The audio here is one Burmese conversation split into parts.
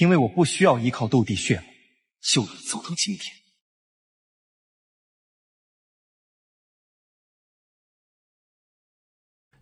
因为我不需要依靠斗帝血脉，就能走到今天。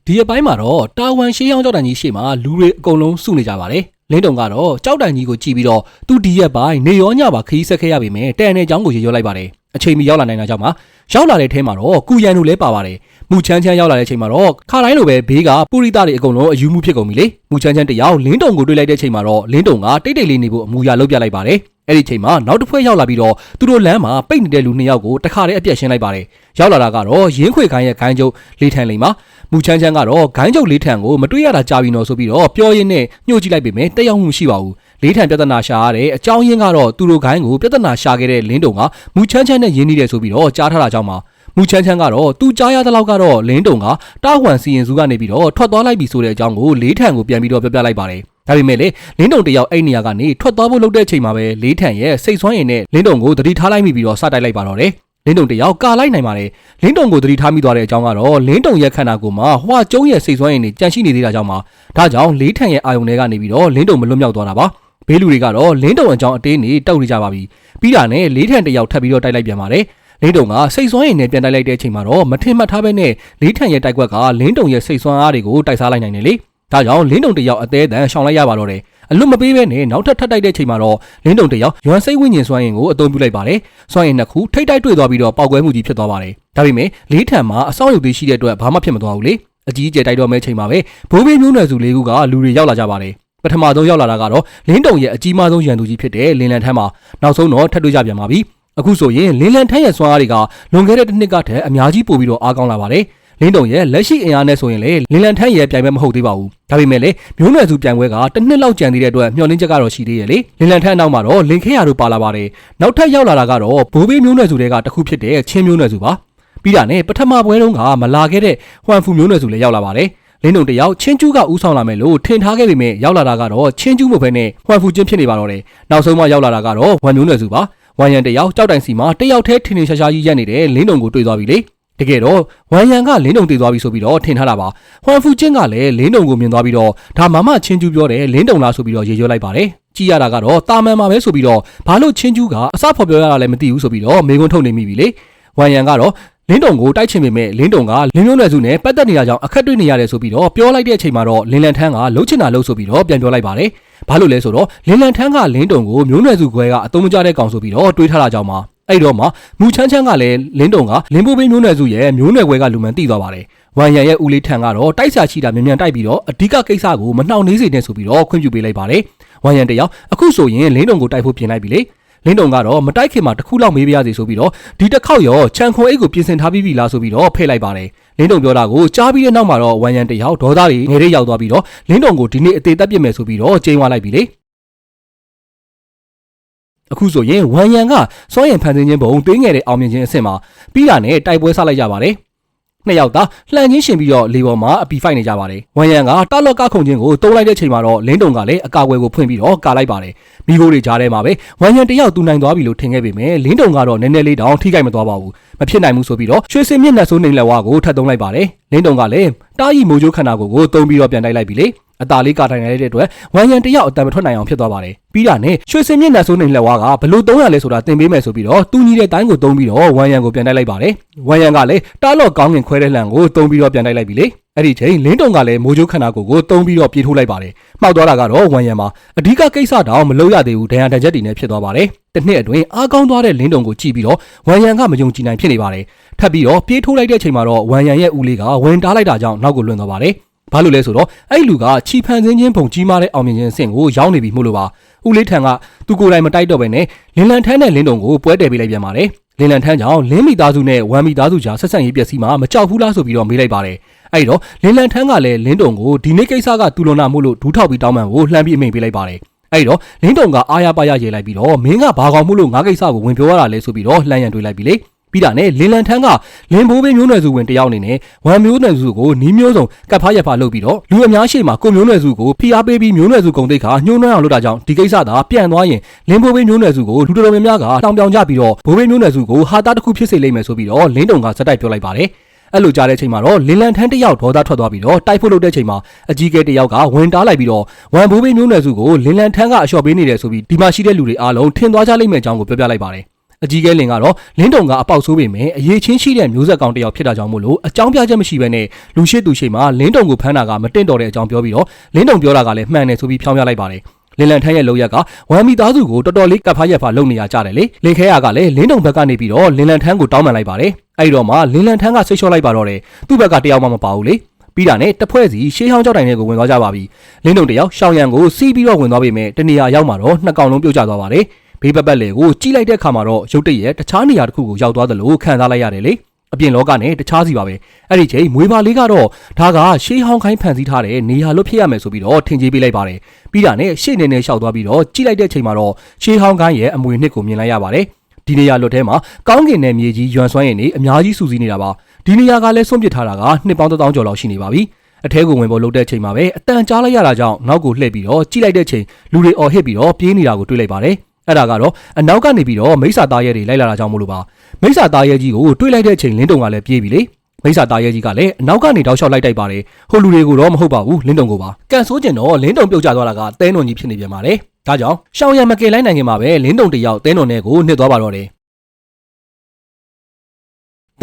ဒီအပိုင်းမှာတော့တာဝန်ရှေးရောင်းကြောက်တန်ကြီးရှေ့မှာလူတွေအကုန်လုံးစုနေကြပါတယ် လင်းတုံကတော့ကြောက်တန်ကြီးကိုကြည့်ပြီးတော့သူဒီရက်ပိုင်းနေရောညပါခရီးဆက်ခဲ့ရပေမဲ့တန်နဲ့ချောင်းကိုရေရောလိုက်ပါတယ်အချိန်မီရောက်လာနိုင်တာကြောင့်ပါရောက်လာတဲ့ထဲမှာတော့ကုရန်တို့လည်းပါပါတယ်မူချမ်းချမ်းရောက်လာတဲ့အချိန်မှာတော့ခါတိုင်းလိုပဲဘေးကပူရိသတွေအကုန်လုံးအယူမှုဖြစ်ကုန်ပြီလေမူချမ်းချမ်းတယောက်လင်းတုံကိုတွေ့လိုက်တဲ့အချိန်မှာတော့လင်းတုံကတိတ်တိတ်လေးနေဖို့အမူအရာလုပ်ပြလိုက်ပါတယ် အဲ့ဒီအချိန်မှာနောက်တစ်ဖွဲ့ရောက်လာပြီးတော့သူတို့လမ်းမှာပိတ်နေတဲ့လူနှစ်ယောက်ကိုတခါတည်းအပြတ်ရှင်းလိုက်ပါတယ်ရောက်လာတာကတော့ရင်းခွေခိုင်းရဲ့ခိုင်းကျုပ်လေးထန်လိမ့်မှာမူချမ်းချမ်းကတော့ခိုင်းကျုပ်လေးထန်ကိုမတွေ့ရတာကြာပြီနော်ဆိုပြီးတော့ပြောရင်းနဲ့ညှို့ကြည့်လိုက်ပေမဲ့တက်ရောက်မှုမရှိပါဘူးလေးထန်ပြဿနာရှာရတဲ့အကြောင်းရင်းကတော့သူတို့ခိုင်းကိုပြဿနာရှာခဲ့တဲ့လင်းတုံကမူချမ်းချမ်းနဲ့ရင်းနှီးတယ်ဆိုပြီးတော့ကြားထားတာကြောင့်ပါမူချမ်းချမ်းကတော့သူကြားရတဲ့လောက်ကတော့လင်းတုံကတာဟွန်စီရင်စုကနေပြီးတော့ထွက်သွားလိုက်ပြီဆိုတဲ့အကြောင်းကိုလေးထန်ကိုပြန်ပြီးတော့ပြောပြလိုက်ပါတယ် ဒါပေမဲ့လေလင်းတုံတယောက်အဲ့နေရာကနေထွက်သွားဖို့လုပ်တဲ့အချိန်မှာပဲလေးထန်ရဲ့စိတ်ဆွမ်းရည်နဲ့လင်းတုံကိုတတိထားလိုက်မိပြီးတော့စတိုက်လိုက်ပါတော့တယ်လင်းတုံတယောက်ကာလိုက်နိုင်ပါတယ်လင်းတုံကိုတတိထားမိသွားတဲ့အကြောင်းကတော့လင်းတုံရဲ့ခန္ဓာကိုယ်မှာဟွာကျုံးရဲ့စိတ်ဆွမ်းရည်နဲ့ကြန့်ရှိနေသေးတာကြောင့်ပါဒါကြောင့်လေးထန်ရဲ့အာယုံတွေကနေပြီးတော့လင်းတုံမလွတ်မြောက်သွားတာပါဘေးလူတွေကတော့လင်းတုံအကြောင်းအတင်းနေတောက်နေကြပါပြီပြီးတာနဲ့လေးထန်တယောက်ထပ်ပြီးတော့တိုက်လိုက်ပြန်ပါတယ်လင်းတုံကစိတ်ဆွမ်းရည်နဲ့ပြန်တိုက်လိုက်တဲ့အချိန်မှာတော့မထင်မှတ်ထားပဲနဲ့လေးထန်ရဲ့တိုက်ကွက်ကလင်းတုံရဲ့စိတ်ဆွမ်းအားတွေကိုတိုက်စားလိုက်နိုင်တယ်လေ ဒါကြောင့်လင်းတုံတယောက်အသေးအတန်ရှောင်လိုက်ရပါတော့တယ်အလွတ်မပေးဘဲနဲ့နောက်ထပ်ထပ်တိုက်တဲ့အချိန်မှာတော့လင်းတုံတယောက်ရွမ်စိတ်ဝိညာဉ်စွမ်းရင်ကိုအသုံးပြုလိုက်ပါတယ်စွမ်းရင်နှစ်ခုထိတ်တိုက်တွေ့သွားပြီးတော့ပောက်ကွဲမှုကြီးဖြစ်သွားပါတယ်ဒါပေမဲ့လေးထန်မှာအဆောက်အဦသေးရှိတဲ့အတွက်ဘာမှဖြစ်မသွားဘူးလေအကြီးအကျယ်တိုက်တော့မဲ့ချိန်မှာပဲဘိုးဘေးမျိုးနွယ်စုလေးခုကလူတွေရောက်လာကြပါတယ်ပထမဆုံးရောက်လာတာကတော့လင်းတုံရဲ့အကြီးမားဆုံးရန်သူကြီးဖြစ်တဲ့လင်းလန်ထန်းမှာနောက်ဆုံးတော့ထပ်တွေ့ကြပြန်ပါပြီအခုဆိုရင်လင်းလန်ထန်းရဲ့စွမ်းအားတွေကလွန်ခဲ့တဲ့တစ်နှစ်ကတည်းကအများကြီးပိုပြီးတော့အားကောင်းလာပါတယ် လင်းတုံရဲ့လက်ရှိအင်အားနဲ့ဆိုရင်လေလင်းလန်ထန်းရဲ့ပြိုင်ပွဲမဟုတ်သေးပါဘူးဒါပေမဲ့လေမျိုးနွယ်စုပြိုင်ပွဲကတစ်နှစ်လောက်ကြံသေးတဲ့အတွက်မျှော်လင့်ချက်ကတော့ရှိသေးရဲ့လေလင်းလန်ထန်းအနောက်မှာတော့လင်ခဲရတို့ပါလာပါတယ်နောက်ထပ်ရောက်လာတာကတော့ဘိုးဘေးမျိုးနွယ်စုတွေကတစ်ခုဖြစ်တဲ့ချင်းမျိုးနွယ်စုပါပြီးတာနဲ့ပထမပွဲတုန်းကမလာခဲ့တဲ့ဟွမ်ဖူမျိုးနွယ်စုလည်းရောက်လာပါတယ်လင်းတုံတယောက်ချင်းကျူးကဥဆောင်လာမယ်လို့ထင်ထားခဲ့ပေမဲ့ရောက်လာတာကတော့ချင်းကျူးမဟုတ်ဘဲနဲ့ဟွမ်ဖူချင်းဖြစ်နေပါတော့တယ်နောက်ဆုံးမှရောက်လာတာကတော့ဝမ်မျိုးနွယ်စုပါဝမ်ရန်တယောက်ကြောက်တိုင်စီမှာတယောက်တည်းထင်ထင်ရှားရှားကြီးရက်နေတဲ့လင်းတုံကိုတွေ့သွားပြီလေ တကယ်တော့ဝမ်ရန်ကလင်းတုံတည်သွားပြီဆိုပြီးတော့ထင်ထားတာပါဟွမ်ဖူချင်းကလည်းလင်းတုံကိုမြင်သွားပြီးတော့ဒါမမချင်းကျူးပြောတယ်လင်းတုံလားဆိုပြီးတော့ရေရွလိုက်ပါတယ်ကြည့်ရတာကတော့တာမန်မှာပဲဆိုပြီးတော့ဘာလို့ချင်းကျူးကအစဖော်ပြောရတာလည်းမသိဘူးဆိုပြီးတော့မေကွန်းထုတ်နေမိပြီလေဝမ်ရန်ကတော့လင်းတုံကိုတိုက်ချင်ပေမဲ့လင်းတုံကလင်းမျိုးနွယ်စုနဲ့ပတ်သက်နေတာကြောင့်အခက်တွေ့နေရတယ်ဆိုပြီးတော့ပြောလိုက်တဲ့အချိန်မှာတော့လင်းလန်ထန်းကလှုပ်ချင်တာလှုပ်ဆိုပြီးတော့ပြန်ပြောလိုက်ပါတယ်။ဘာလို့လဲဆိုတော့လင်းလန်ထန်းကလင်းတုံကိုမျိုးနွယ်စုခွဲကအတုံးမကြတဲ့ကောင်ဆိုပြီးတော့တွေးထားတာကြောင့်ပါ အဲ့တော့မှမူချမ်းချမ်းကလည်းလင်းတုံကလင်းပိုးပေးမျိုးနွယ်စုရဲ့မျိုးနွယ်ခွဲကလူမှန်သိသွားပါတယ်။ဝမ်ရန်ရဲ့ဦးလေးထန်ကတော့တိုက်ဆာချီတာမြန်မြန်တိုက်ပြီးတော့အဓိကကိစ္စကိုမနှောင့်နှေးစေနဲ့ဆိုပြီးတော့ခွင့်ပြုပေးလိုက်ပါတယ်။ဝမ်ရန်တယောက်အခုဆိုရင်လင်းတုံကိုတိုက်ဖို့ပြင်လိုက်ပြီလေ။လင်းတုံကတော့မတိုက်ခင်မှာတစ်ခုလောက်မေးပြရစီဆိုပြီးတော့ဒီတစ်ခေါက်ရောချန်ခွန်အိတ်ကိုပြင်ဆင်ထားပြီးပြီလားဆိုပြီးတော့ဖဲ့လိုက်ပါတယ်လင်းတုံပြောတာကိုကြားပြီးတဲ့နောက်မှာတော့ဝမ်ရန်တယောက်ဒေါသတွေငယ်လေးရောက်သွားပြီးတော့လင်းတုံကိုဒီနေ့အသေးသက်ပြစ်မယ်ဆိုပြီးတော့ချိန်ဝါလိုက်ပြီလေ အခုဆိုရင်ဝမ်ရန်ကစွမ်းရင်ဖန်ဆင်းခြင်းဘုံတင်းငယ်တဲ့အောင်မြင်ခြင်းအဆင့်မှာပြီးတာနဲ့တိုက်ပွဲဆလိုက်ကြပါတယ်နှစ်ယောက်သားလှန်ချင်းရှင်ပြီးတော့လေပေါ်မှာအပီဖိုက်နေကြပါတယ်။ဝမ်ယန်ကတာလော့ကခုန်ချင်းကိုတုံးလိုက်တဲ့ချိန်မှာတော့လင်းတုံကလည်းအကာအကွယ်ကိုဖွင့်ပြီးတော့ကာလိုက်ပါတယ်။မိခိုးတွေကြားထဲမှာပဲဝမ်ယန်တယောက်တူနိုင်သွားပြီလို့ထင်ခဲ့ပေမဲ့လင်းတုံကတော့နည်းနည်းလေးတောင်ထိခိုက်မသွားပါဘူး။မဖြစ်နိုင်ဘူးဆိုပြီးတော့ရွှေစင်မြင့်နဲ့ဆိုးနေလက်ဝါကိုထပ်သုံးလိုက်ပါတယ်။လင်းတုံကလည်းတားရီမိုးချိုးခန္ဓာကိုယ်ကိုတုံးပြီးတော့ပြန်တိုက်လိုက်ပြီလေ။ အตาလေးကာတိုင်လိုက်တဲ့အတွက်ဝမ်ယန်တယောက်အတန်မထွက်နိုင်အောင်ဖြစ်သွားပါတယ်။ပြီးတာနဲ့ရွှေစင်မြင့်နဲ့ဆိုးနေလက်ဝါကဘလို့300လဲဆိုတာသင်ပေးမယ်ဆိုပြီးတော့တူညီတဲ့တိုင်းကိုတုံးပြီးတော့ဝမ်ယန်ကိုပြန်တိုက်လိုက်ပါတယ်။ဝမ်ယန်ကလည်းတားလော့ကောင်းငင်ခွဲတဲ့လှန်ကိုတုံးပြီးတော့ပြန်တိုက်လိုက်ပြီလေ။အဲ့ဒီချိန်လင်းတုံကလည်းမိုးချိုးခန္ဓာကိုယ်ကိုတုံးပြီးတော့ပြေးထိုးလိုက်ပါတယ်။မှောက်သွားတာကတော့ဝမ်ယန်မှာအဓိကကိစ္စတောင်မလုပ်ရသေးဘူးဒဏ်ရာတကြက်တွေနဲ့ဖြစ်သွားပါတယ်။တစ်နှစ်အတွင်းအားကောင်းသွားတဲ့လင်းတုံကိုကြည့်ပြီးတော့ဝမ်ယန်ကမယုံကြည်နိုင်ဖြစ်နေပါတယ်။ထပ်ပြီးတော့ပြေးထိုးလိုက်တဲ့ချိန်မှာတော့ဝမ်ယန်ရဲ့ဦးလေးကဝင်တားလိုက်တာကြောင့်နောက်ကိုလွန်သွားပါတယ်။ ဘာလို့လဲဆိုတော့အဲ့လူကချီဖန်စင်းချင်းပုံကြီးမားတဲ့အောင်မြင်ခြင်းအဆင့်ကိုရောက်နေပြီမို့လို့ပါဦးလေးထံကသူကိုယ်တိုင်မတိုက်တော့ပဲနဲ့လင်းလန်ထန်းနဲ့လင်းတုံကိုပွဲတယ်ပေးလိုက်ပြန်ပါတယ်လင်းလန်ထန်းကြောင့်လင်းမိသားစုနဲ့ဝမ်မိသားစုကြားဆက်ဆံရေးပျက်စီးမှာမကြောက်ဘူးလားဆိုပြီးတော့မေးလိုက်ပါတယ်အဲ့တော့လင်းလန်ထန်းကလည်းလင်းတုံကိုဒီနေ့ကိစ္စကသူလွန်နာမှုလို့ဒူးထောက်ပြီးတောင်းပန်ကိုလှမ်းပြီးအမိန်ပေးလိုက်ပါတယ်အဲ့တော့လင်းတုံကအားရပါရရေလိုက်ပြီးတော့မင်းကဘာကောင်မှုလို့ငါကိစ္စကိုဝင်ပြောရတာလဲဆိုပြီးတော့လှမ်းရန်တွေးလိုက်ပြီလေ ပြီးတာနဲ့လင်းလန်ထန်းကလင်းဘိုးဘေးမျိုးနွယ်စုဝင်တယောက်အနေနဲ့ဝမ်မျိုးနွယ်စုကိုနီးမျိုးစုံကပ်ဖားရက်ဖားလုပ်ပြီးတော့လူအများရှိမှကိုမျိုးနွယ်စုကိုဖိအားပေးပြီးမျိုးနွယ်စုဂုံတိတ်ခါညှိုးနှွမ်းအောင်လုပ်တာကြောင့်ဒီကိစ္စသာပြန်သွားရင်လင်းဘိုးဘေးမျိုးနွယ်စုကိုလူတော်တော်များများကတောင်ပြောင်ကြပြီးတော့ဘိုးဘေးမျိုးနွယ်စုကိုဟာတာတစ်ခုဖြစ်စေလိမ့်မယ်ဆိုပြီးတော့လင်းတုံကစက်တိုက်ပြောလိုက်ပါတယ်အဲ့လိုကြားတဲ့အချိန်မှာတော့လင်လန်ထန်းတစ်ယောက်ဒေါသထွက်သွားပြီးတော့တိုက်ဖို့လုပ်တဲ့အချိန်မှာအကြီးကဲတစ်ယောက်ကဝင်တားလိုက်ပြီးတော့ဝန်ဘိုးဘေးမျိုးနွယ်စုကိုလင်လန်ထန်းကအလျှော့ပေးနေတယ်ဆိုပြီးဒီမှာရှိတဲ့လူတွေအားလုံးထင်သွားကြလိမ့်မယ်အကြောင်းကိုပြောပြလိုက်ပါတယ် အကြီးကဲလင်ကတော့လင်းတုံကအပေါက်ဆိုးပေမဲ့အရေးချင်းရှိတဲ့မျိုးဆက်ကောင်တစ်ယောက်ဖြစ်တာကြောင့်မို့လို့အကြောင်းပြချက်မရှိဘဲနဲ့လူရှိသူရှိမှလင်းတုံကိုဖမ်းတာကမတင်တော်တဲ့အကြောင်းပြောပြီးတော့လင်းတုံပြောတာကလည်းမှန်တယ်ဆိုပြီးဖြောင်းပြလိုက်ပါတယ်လင်လန်ထန်းရဲ့လောက်ရက်ကဝမ်မီသားစုကိုတော်တော်လေးကပ်ဖားရက်ဖားလုပ်နေရကြတယ်လေလင်ခဲရကလည်းလင်းတုံဘက်ကနေပြီးတော့လင်လန်ထန်းကိုတောင်းပန်လိုက်ပါတယ်အဲ့ဒီတော့မှလင်လန်ထန်းကဆိတ်လျှော့လိုက်ပါတော့တယ်သူ့ဘက်ကတယောက်မှမပါဘူးလေပြီးတာနဲ့တဖွဲ့စီရှေးဟောင်းကြောက်တိုင်တွေကိုဝင်သွားကြပါပြီလင်းတုံတယောက်ရှောင်းရံကိုစီးပြီးတော့ဝင်သွားပေမဲ့တနေရာရောက်မှာတော့နှစ်ကောင်လုံးပြုတ်ကျသွားပါတယ် ဘေးပတ်ပတ်လေကိုကြီးလိုက်တဲ့ခါမှာတော့ရုတ်တရက်တခြားနေရာတစ်ခုကိုရောက်သွားတယ်လို့ခံစားလိုက်ရတယ်လေအပြင်လောကနဲ့တခြားစီပါပဲအဲ့ဒီချိန်မွေးပါလေးကတော့ဒါကရှေးဟောင်းခိုင်းဖန်ဆီးထားတဲ့နေရာလို့ဖြစ်ရမယ်ဆိုပြီးတော့ထင်ကြီးပေးလိုက်ပါတယ်ပြီးတာနဲ့ရှေ့နေနေလျှောက်သွားပြီးတော့ကြီးလိုက်တဲ့ချိန်မှာတော့ရှေးဟောင်းခိုင်းရဲ့အမွေနှစ်ကိုမြင်လိုက်ရပါတယ်ဒီနေရာလွတ်ထဲမှာကောင်းကင်နယ်မြေကြီးရွံဆွမ်းရင်နေအများကြီးစူးစီးနေတာပါဒီနေရာကလည်းဆွန့်ပစ်ထားတာကနှစ်ပေါင်း1000ကျော်လောက်ရှိနေပါပြီအထဲကိုဝင်ဖို့လုပ်တဲ့ချိန်မှာပဲအတန်ကြားလိုက်ရတာကြောင့်နောက်ကိုလှည့်ပြီးတော့ကြီးလိုက်တဲ့ချိန်လူတွေအော်ဟစ်ပြီးတော့ပြေးနေတာကိုတွေ့လိုက်ပါတယ် အဲ့ဒါကတော့အနောက်ကနေပြီးတော့မိစ္ဆာသားရဲတွေလိုက်လာတာကြောင့်မလို့ပါမိစ္ဆာသားရဲကြီးကိုတွေ့လိုက်တဲ့အချိန်လင်းတုံကလည်းပြေးပြီလေမိစ္ဆာသားရဲကြီးကလည်းအနောက်ကနေတောက်လျှောက်လိုက်တိုက်ပါတယ်ဟိုလူတွေကိုတော့မဟုတ်ပါဘူးလင်းတုံကိုပါကန်ဆိုးကျင်တော့လင်းတုံပြုတ်ကျသွားတာကတဲနွန်ကြီးဖြစ်နေပြန်ပါတယ်ဒါကြောင့်ရှောင်းရံမကယ်လိုက်နိုင်ခင်မှာပဲလင်းတုံတယောက်တဲနွန်နဲ့ကိုနှစ်သွားပါတော့တယ်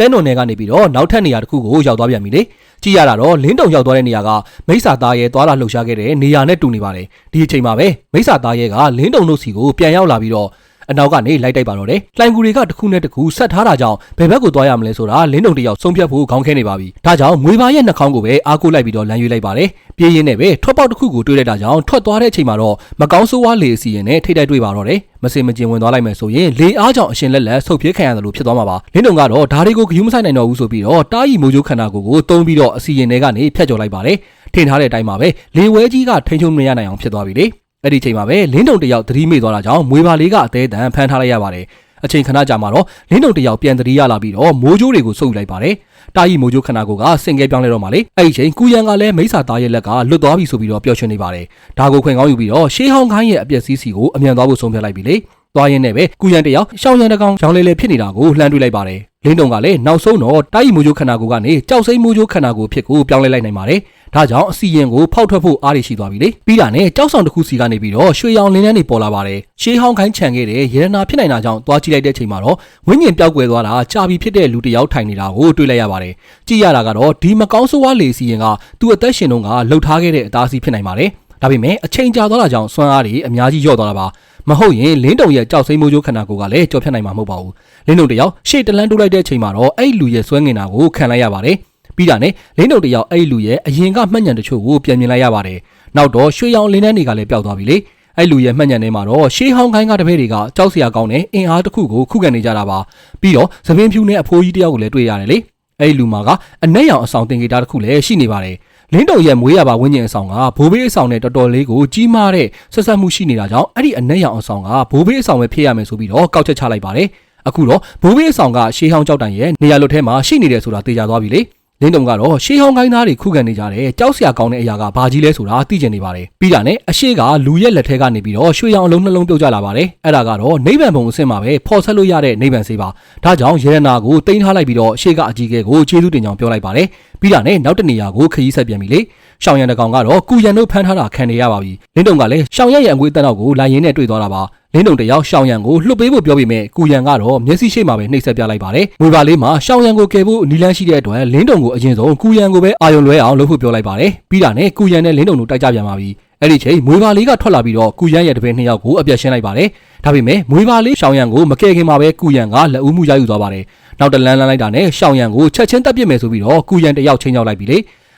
တဲနွန်နယ်ကနေပြီးတော့နောက်ထပ်နေရာတစ်ခုကိုရောက်သွားပြန်ပြီလေကြည့်ရတာတော့လင်းတုံရောက်သွားတဲ့နေရာကမိစ္ဆာသားရဲသွားလာလှုပ်ရှားခဲ့တဲ့နေရာနဲ့တူနေပါတယ်ဒီအချိန်မှာပဲမိစ္ဆာသားရဲကလင်းတုံတို့စီကိုပြန်ရောက်လာပြီးတော့ အနောက်ကနေလိုက်တိုက်ပါတော့တယ်။လှိုင်ကူတွေကတစ်ခုနဲ့တစ်ခုဆက်ထားတာကြောင့်ဘယ်ဘက်ကိုသွားရမလဲဆိုတာလင်းတုံတယောက်ဆုံးဖြတ်ဖို့ခေါင်းခဲနေပါပြီ။ဒါကြောင့်မွေပါရဲ့နှာခေါင်းကိုပဲအားကိုးလိုက်ပြီးတော့လမ်းရွေးလိုက်ပါတယ်။ပြေးရင်းနဲ့ပဲထွက်ပေါက်တစ်ခုကိုတွေးလိုက်တာကြောင့်ထွက်သွားတဲ့အချိန်မှာတော့မကောင်းဆိုးဝါးလေအစီရင်နဲ့ထိတ်တိုက်တွေ့ပါတော့တယ်။မစင်မကျင်ဝင်သွားလိုက်မယ်ဆိုရင်လေအားကြောင့်အရှင်လက်လက်ဆုတ်ပြေးခံရတယ်လို့ဖြစ်သွားမှာပါ။လင်းတုံကတော့ဓာတွေကိုဂယုမဆိုင်နိုင်တော့ဘူးဆိုပြီးတော့တားရီမိုးချိုးခန္ဓာကိုယ်ကိုတုံးပြီးတော့အစီရင်တွေကနေဖျက်ကျော်လိုက်ပါတယ်။ထင်ထားတဲ့အတိုင်းပါပဲလေဝဲကြီးကထိန်ချုံမရနိုင်အောင်ဖြစ်သွားပြီလေ။ အဲ့ဒီချိန်မှာပဲလင်းတုံတယောက်သတိမေ့သွားတာကြောင့်မွေပါလေးကအသေးအတန်ဖမ်းထားလိုက်ရပါတယ်အချိန်ခဏကြာမှာတော့လင်းတုံတယောက်ပြန်သတိရလာပြီးတော့မိုးကြိုးတွေကိုစုပ်ယူလိုက်ပါတယ်တာကြီးမိုးကြိုးခန္ဓာကိုယ်ကစင်ကဲပြောင်းလဲတော့မှလေအဲ့ဒီချိန်ကူရန်ကလည်းမိစ္ဆာသားရဲ့လက်ကလွတ်သွားပြီဆိုပြီးတော့ပျော်ရွှင်နေပါတယ်ဒါကိုခွင်ကောင်းယူပြီးတော့ရှေးဟောင်းခိုင်းရဲ့အပျက်စီးစီကိုအမြန်သွားဖို့ဆုံးဖြတ်လိုက်ပြီလေသွားရင်းနဲ့ပဲကူရန်တယောက်ရှောင်းရန်တကောင်ရောင်လေးလေးဖြစ်နေတာကိုလှမ်းတွေ့လိုက်ပါတယ်လင်းတုံကလည်းနောက်ဆုံးတော့တာကြီးမိုးကြိုးခန္ဓာကိုယ်ကနေကြောက်စိမ့်မိုးကြိုးခန္ဓာကိုယ်ဖြစ်ကိုပြောင်းလဲလိုက်နိုင်ပါတယ် ဒါကြောင့်အစီရင်ကိုဖောက်ထွက်ဖို့အားရရှိသွားပြီလေပြီးတာနဲ့ကြောက်ဆောင်တစ်ခုစီကနေပြီးတော့ရွှေရောင်လင်းလန်းတွေပေါ်လာပါတယ်ရှေးဟောင်းခိုင်းခြံခဲ့တဲ့ရေရနာဖြစ်နိုင်တာကြောင့်သွားကြည့်လိုက်တဲ့ချိန်မှာတော့ဝိညာဉ်ပျောက်ကွယ်သွားတာကြာပြီဖြစ်တဲ့လူတစ်ယောက်ထိုင်နေတာကိုတွေ့လိုက်ရပါတယ်ကြည့်ရတာကတော့ဒီမကောင်းဆိုးဝါးလေစီရင်ကသူ့အသက်ရှင်တုန်းကလှုပ်ထားခဲ့တဲ့အသားစီဖြစ်နိုင်ပါတယ်ဒါပေမဲ့အချိန်ကြာသွားတာကြောင့်စွမ်းအားတွေအများကြီးလျော့သွားတာပါမဟုတ်ရင်လင်းတုံရဲ့ကြောက်စိမ့်မိုးချိုးခန္ဓာကိုယ်ကလည်းကြော်ဖြတ်နိုင်မှာမဟုတ်ပါဘူးလင်းတုံတယောက်ရှေ့တလန်းတိုးလိုက်တဲ့အချိန်မှာတော့အဲ့လူရဲ့ဆွဲငင်တာကိုခံလိုက်ရပါတယ် ပြီးတာနဲ့လင်းတုံတယောက်အဲ့လူရဲ့အရင်ကမှတ်ညံတချို့ကိုပြန်မြင်လိုက်ရပါတယ်နောက်တော့ရွှေရောင်လင်းနှန်းတွေကလည်းပျောက်သွားပြီလေအဲ့လူရဲ့မှတ်ညံထဲမှာတော့ရှေးဟောင်းခိုင်းကတပည့်တွေကကြောက်စရာကောင်းတဲ့အင်အားတစ်ခုကိုခုခံနေကြတာပါပြီးတော့သပင်းဖြူနဲ့အဖိုးကြီးတယောက်ကိုလည်းတွေ့ရတယ်လေအဲ့လူမှာကအနက်ရောင်အဆောင်တင်ဂီတာတစ်ခုလည်းရှိနေပါတယ်လင်းတုံရဲ့မွေးရပါဝင်းကျင်အဆောင်ကဘိုးဘေးအဆောင်နဲ့တော်တော်လေးကိုကြီးမားတဲ့ဆက်ဆက်မှုရှိနေတာကြောင့်အဲ့ဒီအနက်ရောင်အဆောင်ကဘိုးဘေးအဆောင်ပဲဖြစ်ရမယ်ဆိုပြီးတော့ကောက်ချက်ချလိုက်ပါတယ်အခုတော့ဘိုးဘေးအဆောင်ကရှေးဟောင်းကြောက်တန်ရဲ့နေရာလွတ်ထဲမှာရှိနေတယ်ဆိုတာသိကြသွားပြီလေ လင်းတုံကတော့ရှေးဟောင်းကိုင်းသားတွေခုခံနေကြတယ်ကြောက်စရာကောင်းတဲ့အရာကဘာကြီးလဲဆိုတာသိကျင်နေပါတယ်ပြီးတာနဲ့အရှိကလူရဲ့လက်ထဲကနေပြီးတော့ရွှေရောင်အလုံးနှလုံးပြုတ်ကျလာပါတယ်အဲ့ဒါကတော့နိဗ္ဗာန်ဘုံအဆင့်မှာပဲဖော်ဆက်လို့ရတဲ့နိဗ္ဗာန်စေပါဒါကြောင့်ယေရနာကိုတင်ထားလိုက်ပြီးတော့ရှေးကအကြီးကဲကိုကျေးဇူးတင်ကြောင်းပြောလိုက်ပါတယ်ပြီးတာနဲ့နောက်တနေရာကိုခရီးဆက်ပြန်ပြီလေ ရှောင်းရံတကောင်ကတော့ကုရန်တို့ဖမ်းထားတာခံနေရပါပြီလင်းတုံကလည်းရှောင်းရရဲ့အငွေအသက်တော့ကိုလာရင်နဲ့တွေ့သွားတာပါလင်းတုံတယောက်ရှောင်းရံကိုလှုပ်ပေးဖို့ပြောပြီးမြဲကုရန်ကတော့မျက်စိရှိမှပဲနှိပ်စက်ပြလိုက်ပါတယ်ငွေပါလေးမှာရှောင်းရံကိုကယ်ဖို့နီလန်းရှိတဲ့အတွက်လင်းတုံကိုအရင်ဆုံးကုရန်ကိုပဲအာယုံလွဲအောင်လုပ်ဖို့ပြောလိုက်ပါတယ်ပြီးတာနဲ့ကုရန်နဲ့လင်းတုံတို့တိုက်ကြပြန်ပါပြီအဲ့ဒီချိန်မွေပါလေးကထွက်လာပြီးတော့ကုရန်ရဲ့တပည့်နှစ်ယောက်ကိုအပြတ်ရှင်းလိုက်ပါတယ်ဒါပေမဲ့မွေပါလေးရှောင်းရံကိုမကယ်ခင်မှာပဲကုရန်ကလက်ဦးမှုရယူသွားပါတယ်နောက်တလန်းလန်းလိုက်တာနဲ့ရှောင်းရံကိုချက်ချင်းတက်ပစ်မယ်ဆိုပြီးတော့ကုရန်တယောက်ချင်းရောက်လိုက်ပြီလေ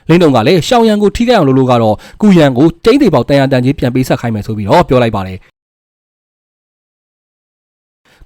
လင်းတုံကလည်းရှောင်းရံကိုထိခိုက်အောင်လုပ်လို့ကတော့ကုရန်ကိုကျင်းသေးပေါက်တန်ရတန်ကြီးပြန်ပေးဆက်ခိုင်းမယ်ဆိုပြီးတော့ပြောလိုက်ပါတယ်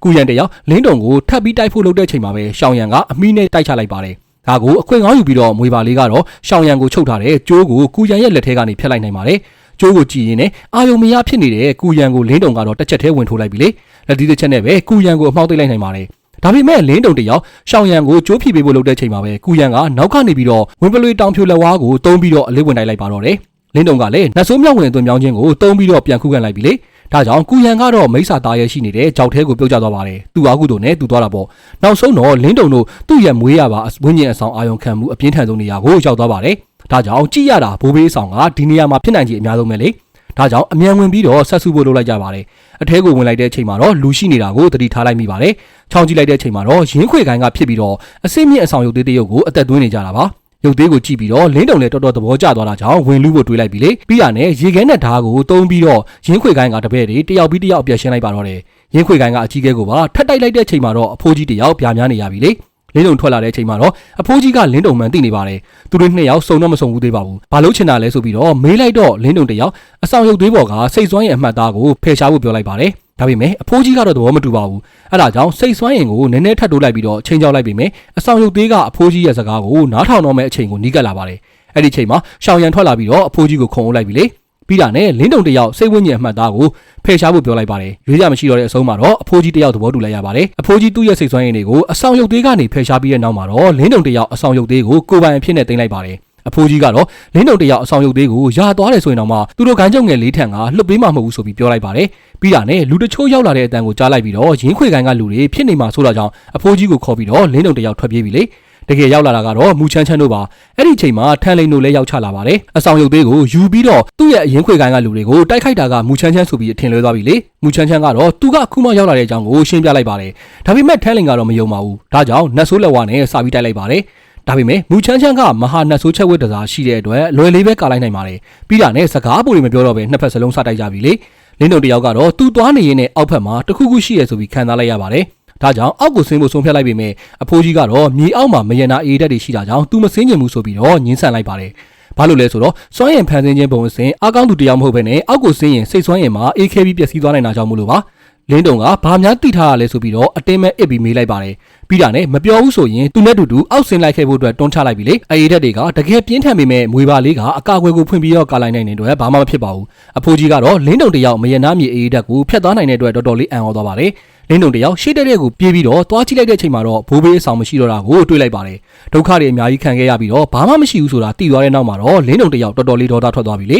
ကုရန်တယောက်လင်းတုံကိုထပ်ပြီးတိုက်ဖို့လုပ်တဲ့ချိန်မှာပဲရှောင်းရံကအမီးနဲ့တိုက်ချလိုက်ပါတယ်ဒါကိုအခွင့်ကောင်းယူပြီးတော့မွေပါလေးကတော့ရှောင်းရံကိုချုပ်ထားတဲ့ကျိုးကိုကုရန်ရဲ့လက်ထဲကနေဖျက်လိုက်နိုင်ပါတယ်ကျိုးကိုကြည့်ရင်းနဲ့အာယုံမရဖြစ်နေတဲ့ကုရန်ကိုလင်းတုံကတော့တစ်ချက်တည်းဝင်ထိုးလိုက်ပြီလေလက်သီးတစ်ချက်နဲ့ပဲကုရန်ကိုအမှောက်သိမ့်လိုက်နိုင်ပါတယ် ဒါပေမဲ့လင်းတုံတယောက်ရှောင်းရံကိုကြိုးဖြီပေးဖို့လုပ်တဲ့ချိန်မှာပဲကုရန်ကနောက်ကနေပြီးတော့ဝင်ပလွေတောင်ဖြိုလက်ဝါးကိုတုံးပြီးတော့အလေးဝင်တိုက်လိုက်ပါတော့တယ်လင်းတုံကလည်းနတ်ဆိုးမြောက်ဝင်သွင်းမြောင်းခြင်းကိုတုံးပြီးတော့ပြန်ခုခံလိုက်ပြီလေဒါကြောင့်ကုရန်ကတော့မိစ္ဆာသားရဲ့ရှိနေတဲ့ကြောက်ထဲကိုပြုတ်ကျသွားပါတယ်သူအကုသို့နဲ့သူသွားတာပေါ့နောက်ဆုံးတော့လင်းတုံတို့သူ့ရဲ့မွေးရပါဝိညာဉ်အဆောင်အာယုံခံမှုအပြင်းထန်ဆုံးနေရာကိုရောက်သွားပါတယ်ဒါကြောင့်ကြည့်ရတာဘိုးဘေးဆောင်ကဒီနေရာမှာဖြစ်နိုင်ခြေအများဆုံးပဲလေ ဒါကြောင့်အမြန်ဝင်ပြီးတော့ဆက်စုဖို့လုပ်လိုက်ကြပါတယ်အထဲကိုဝင်လိုက်တဲ့အချိန်မှာတော့လူရှိနေတာကိုသတိထားလိုက်မိပါတယ်ချောင်းကြည့်လိုက်တဲ့အချိန်မှာတော့ရင်းခွေကိုင်းကဖြစ်ပြီးတော့အစိမ့်မြင့်အဆောင်ရုပ်သေးသေးရုပ်ကိုအသက်သွင်းနေကြတာပါရုပ်သေးကိုကြည့်ပြီးတော့လင်းတုံလည်းတော်တော်သဘောကျသွားတာကြောင့်ဝင်လူဖို့တွေးလိုက်ပြီလေပြီးရနဲ့ရေခဲနဲ့ဓားကိုတုံးပြီးတော့ရင်းခွေကိုင်းကတပည့်တွေတယောက်ပြီးတယောက်အပြည့်ရှင်းလိုက်ပါတော့တယ်ရင်းခွေကိုင်းကအကြီးကဲကိုပါထက်တိုက်လိုက်တဲ့အချိန်မှာတော့အဖိုးကြီးတယောက်ပြားများနေရပြီလေ လင်းတုံထွက်လာတဲ့အချိန်မှာတော့အဖိုးကြီးကလင်းတုံမှန်သိနေပါတယ်သူတို့နှစ်ယောက်စုံတော့မစုံဘူးသေးပါဘူးဘာလို့ချင်တာလဲဆိုပြီးတော့မေးလိုက်တော့လင်းတုံတယောက်အဆောင်ရုပ်သွေးပေါ်ကစိတ်စွမ်းရဲ့အမှတ်သားကိုဖယ်ရှားဖို့ပြောလိုက်ပါတယ်ဒါပေမဲ့အဖိုးကြီးကတော့သဘောမတူပါဘူးအဲ့ဒါကြောင့်စိတ်စွမ်းရင်ကိုနည်းနည်းထပ်တိုးလိုက်ပြီးတော့ချိန်ကြောက်လိုက်ပေမဲ့အဆောင်ရုပ်သေးကအဖိုးကြီးရဲ့စကားကိုနားထောင်တော့မဲ့အချိန်ကိုနီးကပ်လာပါတယ်အဲ့ဒီချိန်မှာရှောင်ရန်ထွက်လာပြီးတော့အဖိုးကြီးကိုခုံအုပ်လိုက်ပြီလေ ပြီးတာနဲ့လင်းတုံတယောက်စိတ်ဝိညာဉ်အမှတ်သားကိုဖယ်ရှားဖို့ပြောလိုက်ပါတယ်ရွေးကြမရှိတော့တဲ့အဆုံးမှာတော့အဖိုးကြီးတယောက်သဘောတူလိုက်ရပါတယ်အဖိုးကြီးသူ့ရဲ့စိတ်ဆွမ်းရည်တွေကိုအဆောင်ရုပ်သေးကနေဖယ်ရှားပြီးတဲ့နောက်မှာတော့လင်းတုံတယောက်အဆောင်ရုပ်သေးကိုကိုယ်ပိုင်အဖြစ်နဲ့တင်လိုက်ပါတယ်အဖိုးကြီးကတော့လင်းတုံတယောက်အဆောင်ရုပ်သေးကိုရာသွားတယ်ဆိုရင်တော့မှသူတို့ခန်းကျုံငယ်လေးထံကလှုပ်ပေးမှမဟုတ်ဘူးဆိုပြီးပြောလိုက်ပါတယ်ပြီးတာနဲ့လူတချို့ရောက်လာတဲ့အတန်ကိုကြားလိုက်ပြီးတော့ရင်းခွေကိုင်းကလူတွေဖြစ်နေမှာဆိုတော့ကြောင့်အဖိုးကြီးကိုခေါ်ပြီးတော့လင်းတုံတယောက်ထွက်ပြေးပြီလေ တကယ်ရောက်လာတာကတော့မူချမ်းချမ်းတို့ပါအဲ့ဒီချိန်မှာထန်လိန်တို့လည်းရောက်ချလာပါတယ်အဆောင်ရုပ်သေးကိုယူပြီးတော့သူ့ရဲ့အရင်ခွေကိုင်းကလူတွေကိုတိုက်ခိုက်တာကမူချမ်းချမ်းဆိုပြီးအထင်လွဲသွားပြီလေမူချမ်းချမ်းကတော့သူကအခုမှရောက်လာတဲ့အကြောင်းကိုရှင်းပြလိုက်ပါတယ်ဒါပေမဲ့ထန်လိန်ကတော့မယုံပါဘူးဒါကြောင့်နတ်ဆိုးလက်ဝါနဲ့စာပြီးတိုက်လိုက်ပါတယ်ဒါပေမဲ့မူချမ်းချမ်းကမဟာနတ်ဆိုးချက်ဝတ်တစားရှိတဲ့အတွက်လွယ်လေးပဲကာလိုက်နိုင်ပါတယ်ပြီးတာနဲ့စကားပုံတွေမပြောတော့ပဲနှစ်ဖက်စလုံးစတိုက်ကြပြီလေလင်းတုံတယောက်ကတော့သူ့သွားနေရင်နဲ့အောက်ဖက်မှာတခုခုရှိရဆိုပြီးခံစားလိုက်ရပါတယ် ဒါကြောင့်အောက်ကိုဆင်းဖို့ဆုံးဖြတ်လိုက်ပေမဲ့အဖိုးကြီးကတော့မြေအောက်မှာမယနာအေးတက်တွေရှိတာကြောင့်သူမဆင်းချင်ဘူးဆိုပြီးတော့ညှင်းဆန်လိုက်ပါတယ်။ဘာလို့လဲဆိုတော့စွမ်းရင်ဖန်ဆင်းခြင်းပုံအစဉ်အကောင့်သူတရားမဟုတ်ဘဲနဲ့အောက်ကိုဆင်းရင်စိတ်စွမ်းရင်မှာအေးခဲပြီးပျက်စီးသွားနိုင်တာကြောင့်မလို့ပါ။လင်းတုံကဘာများတိထားရလဲဆိုပြီးတော့အတင်းမဲ့အစ်ပြီးမေးလိုက်ပါတယ်။ပြီးတာနဲ့မပြောဘူးဆိုရင်သူနဲ့တူတူအောက်ဆင်းလိုက်ခဲ့ဖို့အတွက်တွန်းချလိုက်ပြီလေ။အေးတက်တွေကတကယ်ပြင်းထန်ပေမဲ့မွေပါလေးကအကာအကွယ်ကိုဖွင့်ပြီးတော့ကာလိုက်နိုင်တဲ့အတွက်ဘာမှမဖြစ်ပါဘူး။အဖိုးကြီးကတော့လင်းတုံတယောက်မယနာမြေအေးတက်ကိုဖျက်သွားနိုင်တဲ့အတွက်တော်တော်လေးအံ့ဩသွားပါတယ်။ လင်းတုံတယောက်ရှေ့တက်တဲ့ကိုပြေးပြီးတော့သွားကြည့်လိုက်တဲ့အချိန်မှာတော့ဘိုးဘေးအဆောင်မရှိတော့တာကိုတွေ့လိုက်ပါတယ်ဒုက္ခတွေအများကြီးခံခဲ့ရပြီးတော့ဘာမှမရှိဘူးဆိုတာသိသွားတဲ့နောက်မှာတော့လင်းတုံတယောက်တော်တော်လေးဒေါသထွက်သွားပြီလေ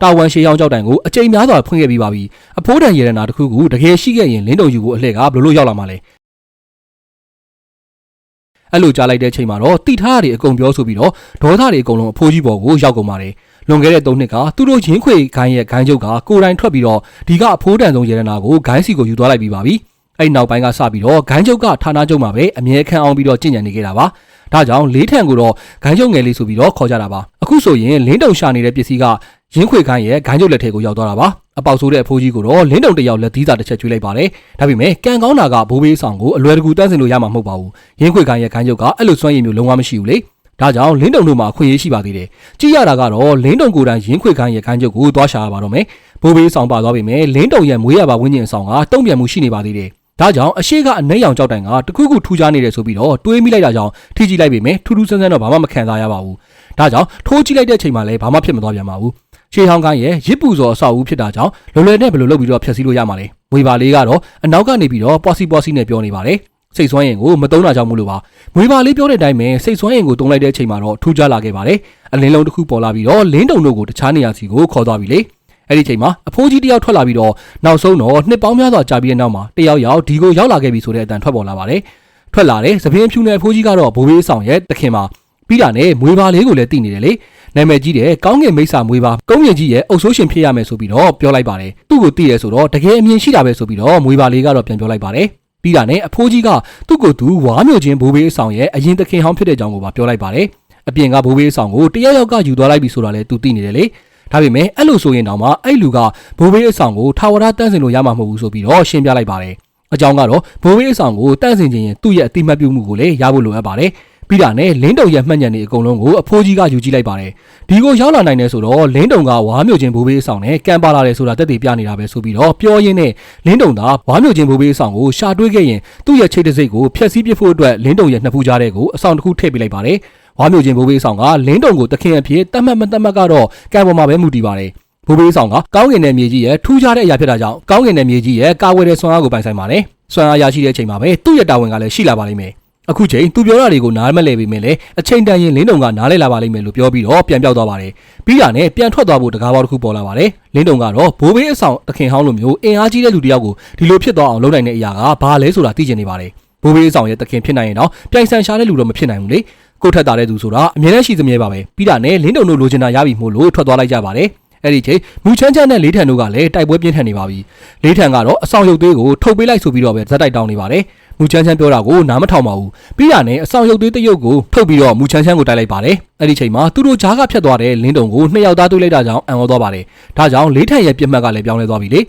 တာဝန်ရှေးရောက်ကြောက်တိုင်ကိုအချိန်များစွာဖွင့်ခဲ့ပြီးပါပြီအဖိုးတန်ရေရနာတစ်ခုခုတကယ်ရှိခဲ့ရင်လင်းတုံယူကိုအလှည့်ကဘလို့လို့ရောက်လာမှာလဲအဲ့လိုကြားလိုက်တဲ့အချိန်မှာတော့တိထားရတွေအကုန်ပြောဆိုပြီးတော့ဒေါသတွေအကုန်လုံးအဖိုးကြီးဘော်ကိုရောက်ကုန်ပါတယ်လွန်ခဲ့တဲ့၃နှစ်ကသူတို့ရင်းခွေခိုင်းရဲ့ခိုင်းချုပ်ကကိုယ်တိုင်ထွက်ပြီးတော့ဒီကအဖိုးတန်ဆုံးရေရနာကိုဂိုင်းစီကိုယူသွားလိုက်ပြီးပါပြီ အဲ့နောက်ပိုင်းကစပြီးတော့ဂိုင်းချုပ်ကဌာနချုပ်မှာပဲအမြဲခံအောင်ပြီးတော့ကြင်ကြံနေခဲ့တာပါဒါကြောင့်လေးထန်ကိုတော့ဂိုင်းချုပ်ငယ်လေးဆိုပြီးတော့ခေါ်ကြတာပါအခုဆိုရင်လင်းတုံရှာနေတဲ့ပစ္စည်းကရင်းခွေခိုင်းရဲ့ဂိုင်းချုပ်လက်ထဲကိုရောက်သွားတာပါအပေါက်ဆိုးတဲ့အဖိုးကြီးကိုတော့လင်းတုံတစ်ယောက်လက်သီးစာတစ်ချက်ကျွေးလိုက်ပါတယ်ဒါပေမဲ့ကံကောင်းတာကဘိုးဘေးဆောင်ကိုအလွယ်တကူတန်းစင်လို့ရမှာမဟုတ်ပါဘူးရင်းခွေခိုင်းရဲ့ဂိုင်းချုပ်ကအဲ့လိုစွမ်းရည်မျိုးလုံးဝမရှိဘူးလေဒါကြောင့်လင်းတုံတို့မှာအခွင့်အရေးရှိပါသေးတယ်။ကြည့်ရတာကတော့လင်းတုံကိုယ်တိုင်ရင်းခွေခိုင်းရဲ့ခိုင်းချုပ်ကိုသွားရှာရပါတော့မယ်။ဘိုးဘေးဆောင်ပါသွားပြီမယ်လင်းတုံရဲ့မွေးရပါဝင်းကျင်ဆောင်ကတုံ့ပြန်မှုရှိနေပါသေးတယ်။ ဒါကြောင့်အရှိကအနှဲရောင်ကြောက်တိုင်ကတခုခုထူးခြားနေတယ်ဆိုပြီးတော့တွေးမိလိုက်တာကြောင့်ထိကြည့်လိုက်ပြီမယ်ထူးထူးဆန်းဆန်းတော့ဘာမှမခံစားရပါဘူး။ဒါကြောင့်ထိုးကြည့်လိုက်တဲ့ချိန်မှာလည်းဘာမှဖြစ်မသွားပြန်ပါဘူး။ရှေးဟောင်းကိုင်းရဲ့ရစ်ပူစော်အဆောက်အဦဖြစ်တာကြောင့်လွယ်လွယ်နဲ့ဘယ်လိုလုပ်ပြီးတော့ဖျက်ဆီးလို့ရမှာလဲ။မွေပါလေးကတော့အနောက်ကနေပြီးတော့ပေါ်စီပေါ်စီနဲ့ပြောနေပါတယ်။စိတ်ဆွမ်းရင်ကိုမတုံးတာကြောင့်မလို့ပါမွေပါလေးပြောတဲ့အတိုင်းပဲစိတ်ဆွမ်းရင်ကိုတုံးလိုက်တဲ့အချိန်မှာတော့ထူးခြားလာခဲ့ပါတယ်အလင်းလုံးတစ်ခုပေါ်လာပြီးတော့လင်းတုံတို့ကိုတခြားနေရာစီကိုခေါ်သွားပြီလေ အဲ့ဒီချိန်မှာအဖိုးကြီးတယောက်ထွက်လာပြီးတော့နောက်ဆုံးတော့နှစ်ပေါင်းများစွာကြာပြီးတဲ့နောက်မှာတယောက်ယောက်ဒီကိုရောက်လာခဲ့ပြီဆိုတဲ့အတန်ထွက်ပေါ်လာပါတယ်ထွက်လာတဲ့သပင်းဖြူနယ်အဖိုးကြီးကတော့ဘိုးဘေးဆောင်ရဲ့တခင်မှာပြီးတာနဲ့မွေပါလေးကိုလည်းတည်နေတယ်လေနာမည်ကြီးတဲ့ကောင်းငင်မိတ်ဆာမွေပါကုန်းငင်ကြီးရဲ့အုပ်ဆိုးရှင်ဖြစ်ရမယ်ဆိုပြီးတော့ပြောလိုက်ပါတယ်သူ့ကိုတည်ရဲဆိုတော့တကယ်အမြင်ရှိတာပဲဆိုပြီးတော့မွေပါလေးကတော့ပြန်ပြောလိုက်ပါတယ်ပြီးတာနဲ့အဖိုးကြီးကသူ့ကိုယ်သူဝါမျိုးချင်းဘိုးဘေးအဆောင်ရဲ့အရင်သခင်ဟောင်းဖြစ်တဲ့အကြောင်းကိုပါပြောလိုက်ပါတယ်အပြင်ကဘိုးဘေးအဆောင်ကိုတရက်ယောက်ကယူသွားလိုက်ပြီဆိုတာလည်းသူသိနေတယ်လေ ဒါပေမဲ့အဲ့လိုဆိုရင်တောင်မှအဲ့လူကဘိုးဘေးအဆောင်ကိုထာဝရတန့်စင်လို့ရမှာမဟုတ်ဘူးဆိုပြီးတော့ရှင်းပြလိုက်ပါတယ်အကြောင်းကတော့ဘိုးဘေးအဆောင်ကိုတန့်စင်ခြင်းရင်သူ့ရဲ့အတိမတ်ပြုမှုကိုလည်းရဖို့လိုအပ်ပါတယ်ပြီးတာနဲ့လင်းတုံရဲ့မှတ်ညံနေအကုန်လုံးကိုအဖိုးကြီးကယူကြည့်လိုက်ပါတယ်ဒီကိုရောက်လာနိုင်တယ်ဆိုတော့လင်းတုံကဝါမျိုးချင်းဘိုးဘေးအဆောင်နဲ့ကံပါလာတယ်ဆိုတာတက်တည်ပြနေတာပဲဆိုပြီးတော့ပြောရင်းနဲ့လင်းတုံသာဝါမျိုးချင်းဘိုးဘေးအဆောင်ကိုရှာတွေးခဲ့ရင်သူ့ရဲ့ချိတ်တစိတ်ကိုဖျက်ဆီးပစ်ဖို့အတွက်လင်းတုံရဲ့နှစ်ဖူးကြားတဲ့ကိုအဆောင်တစ်ခုထည့်ပေးလိုက်ပါတယ် ဝါမျိုးချင်းဘိုးဘေးအဆောင်ကလင်းတုံကိုတခင်အဖြစ်တတ်မှတ်မတတ်မှတ်ကတော့ကံပေါ်မှာပဲမူတည်ပါတယ်ဘိုးဘေးဆောင်ကကောင်းကင်နယ်မြေကြီးရဲ့ထူးခြားတဲ့အရာဖြစ်တာကြောင့်ကောင်းကင်နယ်မြေကြီးရဲ့ကာဝယ်တဲ့ဆွမ်းအားကိုပိုင်ဆိုင်ပါတယ်။ဆွမ်းအားရရှိတဲ့အချိန်မှာပဲသူ့ရဲ့တာဝန်ကလည်းရှိလာပါလိမ့်မယ်။အခုချိန်သူပြောတာတွေကိုနားမလဲပေမဲ့လည်းအချိန်တန်ရင်လင်းတုံကနားလဲလာပါလိမ့်မယ်လို့ပြောပြီးတော့ပြန်ပြောက်သွားပါတယ်ပြီးတာနဲ့ပြန်ထွက်သွားဖို့တကားပေါက်တစ်ခုပေါ်လာပါတယ်လင်းတုံကတော့ဘိုးဘေးအဆောင်တခင်ဟောင်းလိုမျိုးအင်အားကြီးတဲ့လူတစ်ယောက်ကိုဒီလိုဖြစ်သွားအောင်လုပ်နိုင်တဲ့အရာကဘာလဲဆိုတာသိချင်နေပါတယ်ဘိုးဘေးအဆောင်ရဲ့တခင်ဖြစ်နိုင်ရင်တော့ပြိုင်ဆန်ရှာတဲ့လူတော့မဖြစ်နိုင်ဘူးလေ ကိုထက်တာတဲ့သူဆိုတာအမြဲတမ်းရှိသမျှပါပဲပြီးတာနဲ့လင်းတုံတို့လိုချင်တာရပြီမို့လို့ထွက်သွားလိုက်ကြပါတယ်အဲ့ဒီချိန်မူချမ်းချမ်းနဲ့လေးထန်တို့ကလည်းတိုက်ပွဲပြင်းထန်နေပါပြီလေးထန်ကတော့အဆောင်ရုပ်သေးကိုထုတ်ပေးလိုက်ဆိုပြီးတော့ပဲဇက်တိုက်တောင်းနေပါတယ်မူချမ်းချမ်းပြောတာကိုနားမထောင်ပါဘူးပြီးတာနဲ့အဆောင်ရုပ်သေးတရုပ်ကိုထုတ်ပြီးတော့မူချမ်းချမ်းကိုတိုက်လိုက်ပါတယ်အဲ့ဒီချိန်မှာသူတို့ဂျားကဖြတ်သွားတဲ့လင်းတုံကိုနှစ်ယောက်သားတွေးလိုက်တာကြောင့်အံ့ဩသွားပါတယ်ဒါကြောင့်လေးထန်ရဲ့ပြစ်မှတ်ကလည်းပြောင်းလဲသွားပြီလေ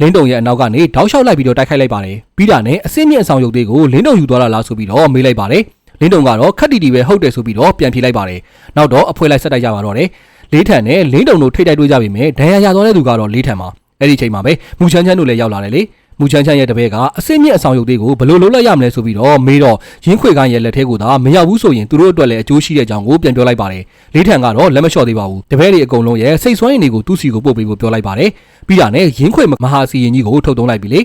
လင်းတုံရဲ့အနောက်ကနေတောက်လျှောက်လိုက်ပြီးတော့တိုက်ခိုက်လိုက်ပါတယ်ပြီးတာနဲ့အစင်းမြင့်အဆောင်ရုပ်သေးကိုလင်းတုံယူသွားတာလားဆိုပြီးတော့မေးလိုက်ပါတယ်လင်းတုံကတော့ခက်တီတီပဲဟုတ်တယ်ဆိုပြီးတော့ပြန်ဖြေလိုက်ပါတယ်နောက်တော့အဖွဲလိုက်ဆက်တိုက်ကြပါတော့တယ်လေးထန်နဲ့လင်းတုံတို့ထိတ်တိုက်တွေ့ကြပြီမဲ့ဒဏ်ရာရသွားတဲ့သူကတော့လေးထန်ပါအဲ့ဒီချိန်မှာပဲမူချမ်းချမ်းတို့လည်းရောက်လာတယ်လေ မူချမ်းချမ်းရဲ့တပည့်ကအစင်းမြင့်အဆောင်ရုပ်သေးကိုဘယ်လိုလုပ်လိုက်ရမလဲဆိုပြီးတော့မေးတော့ရင်းခွေကိုင်းရဲ့လက်ထဲကိုသာမရောက်ဘူးဆိုရင်သူတို့အတွက်လည်းအကျိုးရှိတဲ့အကြောင်းကိုပြန်ပြောလိုက်ပါတယ်လေးထန်ကတော့လက်မလျှော့သေးပါဘူးတပည့်တွေအကုန်လုံးရဲ့စိတ်ဆွမ်းရည်တွေကိုသူ့စီကိုပို့ပေးဖို့ပြောလိုက်ပါတယ်ပြီးတာနဲ့ရင်းခွေမဟာစီရင်ကြီးကိုထုတ်သုံးလိုက်ပြီလေ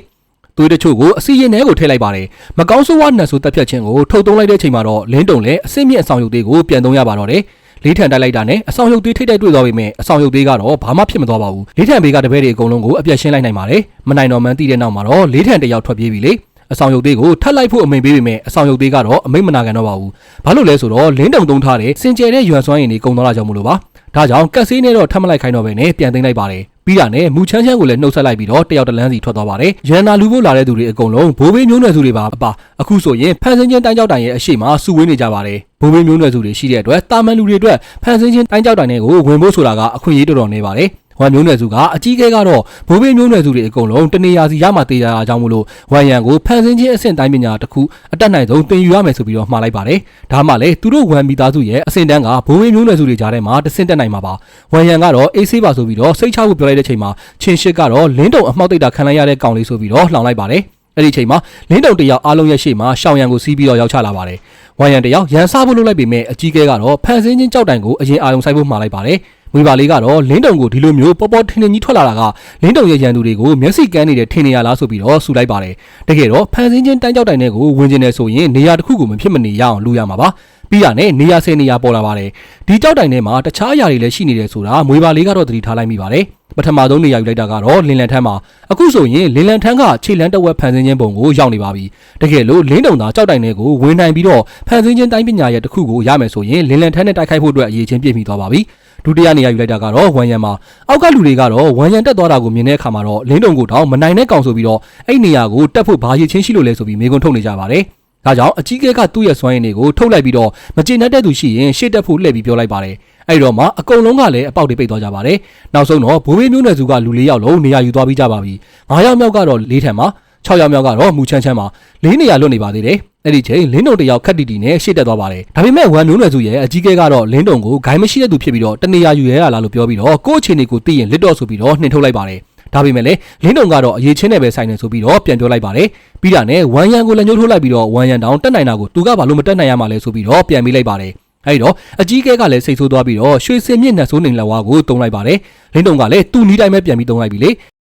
သွေးတချို့ကိုအစီရင်ထဲကိုထည့်လိုက်ပါတယ်မကောင်းဆိုးဝါးနှက်ဆိုးတက်ဖြတ်ခြင်းကိုထုတ်သုံးလိုက်တဲ့ချိန်မှာတော့လင်းတုံလည်းအစင်းမြင့်အဆောင်ရုပ်သေးကိုပြန်သုံးရပါတော့တယ် လေးထန်တိုက်လိုက်တာနဲ့အဆောင်ရုပ်သေးထိတ်တိုက်တွေ့သွားပြီမဲ့အဆောင်ရုပ်သေးကတော့ဘာမှဖြစ်မသွားပါဘူးလေးထန်ဘေးကတပည့်တွေအကုန်လုံးကိုအပြတ်ရှင်းလိုက်နိုင်ပါတယ်မနိုင်တော့မှန်းသိတဲ့နောက်မှာတော့လေးထန်တယောက်ထွက်ပြေးပြီလေအဆောင်ရုပ်သေးကိုထပ်လိုက်ဖို့အမိန်ပေးပေမဲ့အဆောင်ရုပ်သေးကတော့အမိန်မနာခံတော့ပါဘူးဘာလို့လဲဆိုတော့လင်းတုံသုံးထားတဲ့စင်ကြယ်တဲ့ရွမ်စွမ်းရည်တွေကုန်သွားတာကြောင့်မလို့ပါဒါကြောင့်ကက်ဆေးနဲ့တော့ထပ်မလိုက်ခိုင်းတော့ပဲနဲ့ပြန်သိမ်းလိုက်ပါတယ် ပြီးတာနဲ့မူချမ်းချမ်းကိုလည်းနှုတ်ဆက်လိုက်ပြီးတော့တယောက်တလန်းစီထွက်သွားပါတယ်ရန်နာလူဖို့လာတဲ့သူတွေအကုန်လုံးဘိုးဘေးမျိုးနွယ်စုတွေပါအပါအခုဆိုရင်ဖန်ဆင်းချင်းတိုင်းကြောက်တိုင်ရဲ့အရှိမစုဝေးနေကြပါတယ်ဘိုးဘေးမျိုးနွယ်စုတွေရှိတဲ့အတွက်တာမန်လူတွေအတွက်ဖန်ဆင်းချင်းတိုင်းကြောက်တိုင်တွေကိုဝင်ဖို့ဆိုတာကအခွင့်အရေးတော်တော်နေပါတယ် ဝမ်မျိုးနွယ်စုကအကြီးကဲကတော့ဘိုးဘေးမျိုးနွယ်စုတွေအကုန်လုံးတနေရာစီရမှတေးရတာကြောင့်မို့လို့ဝမ်ရန်ကိုဖန်ဆင်းခြင်းအဆင့်တိုင်းပညာတစ်ခုအတက်နိုင်ဆုံးသင်ယူရမယ်ဆိုပြီးတော့မှားလိုက်ပါတယ်။ဒါမှလည်းသူတို့ဝမ်မိသားစုရဲ့အဆင့်တန်းကဘိုးဘေးမျိုးနွယ်စုတွေကြားထဲမှာတဆင့်တက်နိုင်မှာပါ။ဝမ်ရန်ကတော့အေးဆေးပါဆိုပြီးတော့စိတ်ချဖို့ပြောလိုက်တဲ့ချိန်မှာချင်းရှစ်ကတော့လင်းတုံအမှောက်တိတ်တာခံလိုက်ရတဲ့ကောင်လေးဆိုပြီးတော့လှောင်လိုက်ပါတယ်။အဲ့ဒီချိန်မှာလင်းတုံတယောက်အားလုံးရဲ့ရှေ့မှာရှောင်းရန်ကိုစီးပြီးတော့ရောက်ချလာပါတယ်။ဝမ်ရန်တယောက်ရန်စားဖို့လုပ်လိုက်ပေမဲ့အကြီးကဲကတော့ဖန်ဆင်းခြင်းကြောက်တိုင်ကိုအရင်အာရုံစိုက်ဖို့မှားလိုက်ပါတယ်။ ဝေပါလေးကတော့လင်းတုံကိုဒီလိုမျိုးပေါ်ပေါ်ထင်ထင်ကြီးထွက်လာတာကလင်းတုံရဲ့ရန်သူတွေကိုမျက်စိကန်းနေတဲ့ထင်နေရလားဆိုပြီးတော့ဆူလိုက်ပါတယ်တကယ်တော့ဖန်ဆင်းချင်းတန်းကြောက်တိုင်တဲ့ကိုဝင်ကျင်နေဆိုရင်နေရာတစ်ခုကိုမဖြစ်မနေရအောင်လူရမှာပါပြီးရနဲ့နေရာဆယ်နေရာပေါ်လာပါတယ်ဒီကြောက်တိုင်ထဲမှာတခြားအရာတွေလည်းရှိနေတယ်ဆိုတာမွေပါလေးကတော့သတိထားလိုက်မိပါတယ်ပထမဆုံးနေရာယူလိုက်တာကတော့လင်းလန်ထန်းမှာအခုဆိုရင်လင်းလန်ထန်းကခြေလန်းတဝက်ဖန်ဆင်းခြင်းပုံကိုရောက်နေပါပြီတကယ်လို့လင်းတုံသားကြောက်တိုင်တွေကိုဝင်နိုင်ပြီးတော့ဖန်ဆင်းခြင်းတိုင်းပညာရဲ့တစ်ခုကိုရမယ်ဆိုရင်လင်းလန်ထန်းနဲ့တိုက်ခိုက်ဖို့အတွက်အရေးချင်းပြည့်မီသွားပါပြီ ဒုတိယနေရာယူလိုက်တာကတော့ဝမ်ယန်မှာအောက်ကလူတွေကတော့ဝမ်ယန်တက်သွားတာကိုမြင်တဲ့အခါမှာတော့လင်းတုံကိုတောင်မနိုင်တဲ့ကောင်ဆိုပြီးတော့အဲ့နေရာကိုတက်ဖို့ဘာရည်ချင်းရှိလို့လဲဆိုပြီးမေးခွန်းထုတ်နေကြပါတယ်။ဒါကြောင့်အကြီးကဲကသူ့ရဲ့စွမ်းရည်တွေကိုထုတ်လိုက်ပြီးတော့မကျေနပ်တဲ့သူရှိရင်ရှေ့တက်ဖို့လှည့်ပြီးပြောလိုက်ပါတယ်။အဲ့တော့မှအကုန်လုံးကလည်းအပေါက်တွေပိတ်သွားကြပါတယ်။နောက်ဆုံးတော့ဘိုးဘေးမျိုးနွယ်စုကလူလေးယောက်လုံးနေရာယူသွားပြီးကြပါပြီ။၅ယောက်မြောက်ကတော့လေးထံမှာ 6ယောက်မြောက်ကတော့မူချမ်းချမ်းမှာ၄နေရာလွတ်နေပါသေးတယ်။အဲ့ဒီချိန်လင်းတုံတယောက်ခက်တီတီနဲ့ရှေ့တက်သွားပါတယ်။ဒါပေမဲ့ဝမ်မျိုးနွယ်စုရဲ့အကြီးကဲကတော့လင်းတုံကိုဂိုင်းမရှိတဲ့သူဖြစ်ပြီးတော့တနေရာယူရဲရလားလို့ပြောပြီးတော့ကိုယ့်အခြေအနေကိုသိရင်လစ်တော့ဆိုပြီးတော့နှင်ထုတ်လိုက်ပါတယ်။ဒါပေမဲ့လည်းလင်းတုံကတော့အရေးချင်းနဲ့ပဲဆိုင်နေဆိုပြီးတော့ပြန်ပြောလိုက်ပါတယ်။ပြီးတာနဲ့ဝမ်ယန်ကိုလည်းညှိုးထိုးလိုက်ပြီးတော့ဝမ်ယန်တောင်တက်နိုင်တာကိုသူကဘာလို့မတက်နိုင်ရမှာလဲဆိုပြီးတော့ပြန်ပြီးလိုက်ပါတယ်။အဲဒီတော့အကြီးကဲကလည်းစိတ်ဆိုးသွားပြီးတော့ရွှေစင်မြင့်နဲ့ဆိုးနေလက်ဝါးကိုတုံးလိုက်ပါတယ်။လင်းတုံကလည်းသူ့နီးတိုင်းပဲပြန်ပြီးတုံးလိုက်ပြီလေ။